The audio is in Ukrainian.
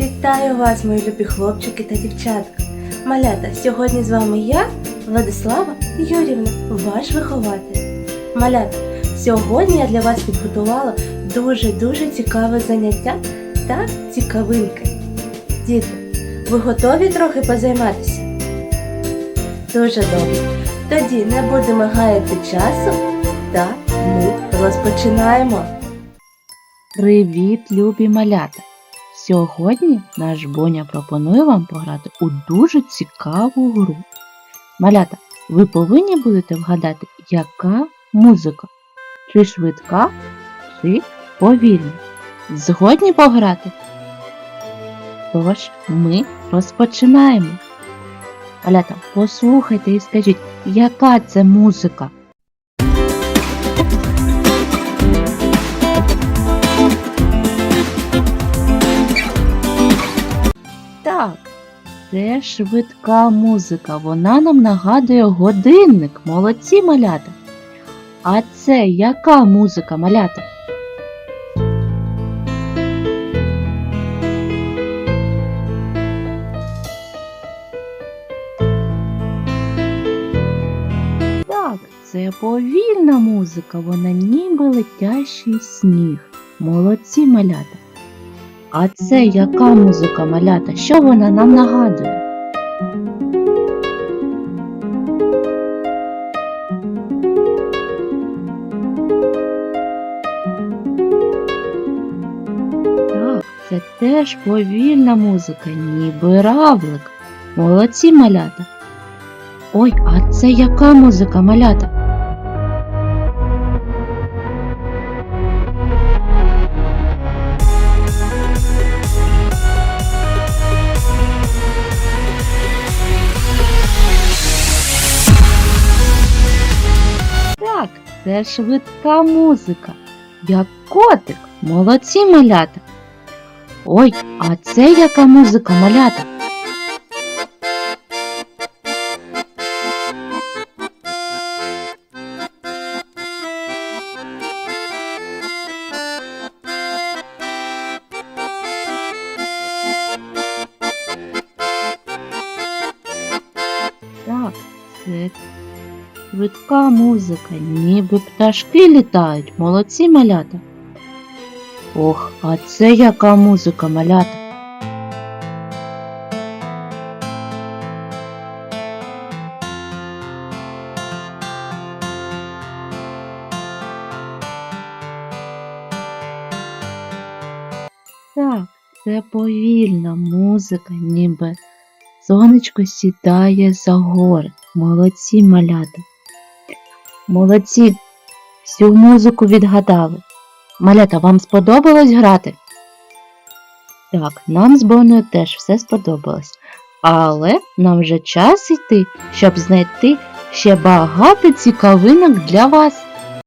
Вітаю вас, мої любі хлопчики та дівчатка. Малята, сьогодні з вами я, Владислава Юрівна, ваш вихователь. Малята, сьогодні я для вас підготувала дуже-дуже цікаве заняття та цікавинки. Діти, ви готові трохи позайматися? Дуже добре. Тоді не будемо гаяти часу та ми розпочинаємо. Привіт, любі малята! Сьогодні наш Боня пропонує вам пограти у дуже цікаву гру. Малята, ви повинні будете вгадати, яка музика? Чи швидка, чи повільна? Згодні пограти? Тож, ми розпочинаємо. Малята, послухайте і скажіть, яка це музика? Так, це швидка музика. Вона нам нагадує годинник. Молодці малята. А це яка музика малята? Так, це повільна музика, вона ніби летящий сніг. Молодці малята. А це яка музика малята? Що вона нам нагадує? Так, це теж повільна музика, ніби равлик. Молодці малята. Ой, а це яка музика малята? Це швидка музика. Як котик, молодці малята. Ой, а це яка музика малята? Так, це швидка музика, ніби пташки літають, молодці малята. Ох, а це яка музика малята? Так, це повільна музика, ніби сонечко сідає за гори. Молодці малята. Молодці, всю музику відгадали. Малята, вам сподобалось грати? Так, нам з Боною теж все сподобалось. Але нам вже час йти, щоб знайти ще багато цікавинок для вас.